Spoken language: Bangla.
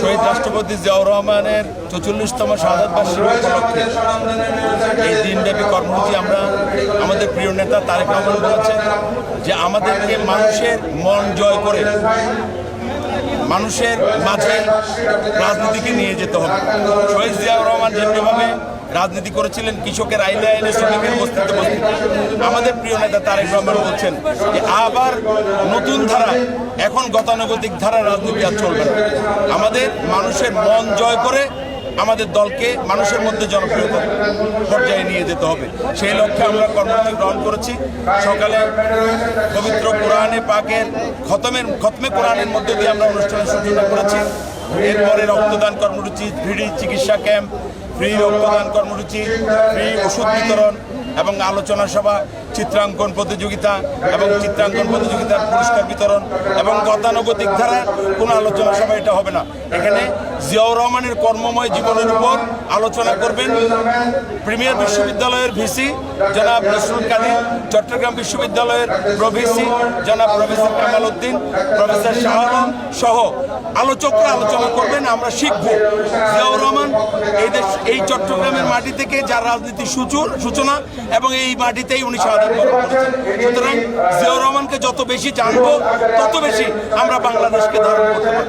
শহীদ রাষ্ট্রপতি জিয়াউর রহমানের চৌচল্লিশতম শাহাদ বার্ষিকী এই দিনব্যাপী কর্মসূচি আমরা আমাদের প্রিয় নেতা তারেক রহমান বলেছেন যে আমাদেরকে মানুষের মন জয় করে মানুষের মাঝে রাজনীতিকে নিয়ে যেতে হবে। শহীদ জিয়াউর রহমান যেমনিভাবে রাজনীতি করেছিলেন, কৃষকের আইলে আইলে শ্রমিকের বস্তিতে বস্তিতে আমাদের প্রিয় নেতা তারেক রহমান বলছেন যে আবার নতুন ধারা, এখন গতানুগতিক ধারা রাজনীতি আর চলবে না। আমাদের মানুষের মন জয় করে আমাদের দলকে মানুষের মধ্যে জনপ্রিয়তা পর্যায়ে নিয়ে যেতে হবে। সেই লক্ষ্যে আমরা কর্মসূচি গ্রহণ করেছি। সকালে পবিত্র কোরআনে পাকের খতমের, খতমে কোরআনের মধ্যে দিয়ে আমরা অনুষ্ঠানের সূচনা করেছি। এরপরে রক্তদান কর্মসূচি, ফ্রি চিকিৎসা ক্যাম্প, ফ্রি রক্তদান কর্মসূচি, ফ্রি ওষুধ বিতরণ এবং আলোচনা সভা। চিত্রাঙ্কন প্রতিযোগিতা এবং চিত্রাঙ্কন প্রতিযোগিতার পুরস্কার বিতরণ এবং গতানুগতিক ধারার কোনো আলোচনা সভা এটা হবে না। এখানে জিয়াউর রহমানের কর্মময় জীবনের উপর আলোচনা করবেন প্রিমিয়ার বিশ্ববিদ্যালয়ের ভিসি জনাব নসরুল কাদির, চট্টগ্রাম বিশ্ববিদ্যালয়ের প্রভিসি জনাব প্রফেসর কামাল উদ্দিন, প্রফেসর শাহ সহ আলোচকরা আলোচনা করবেন, আমরা শিখব। জিয়াউর রহমান এই দেশ, এই চট্টগ্রামের মাটি থেকে যার রাজনীতি সূচন এবং এই মাটিতেই উনি করেছেন সুতরাং জিয়াউর রহমানকে যত বেশি জানব তত বেশি আমরা বাংলাদেশকে ধারণ করতে পারব।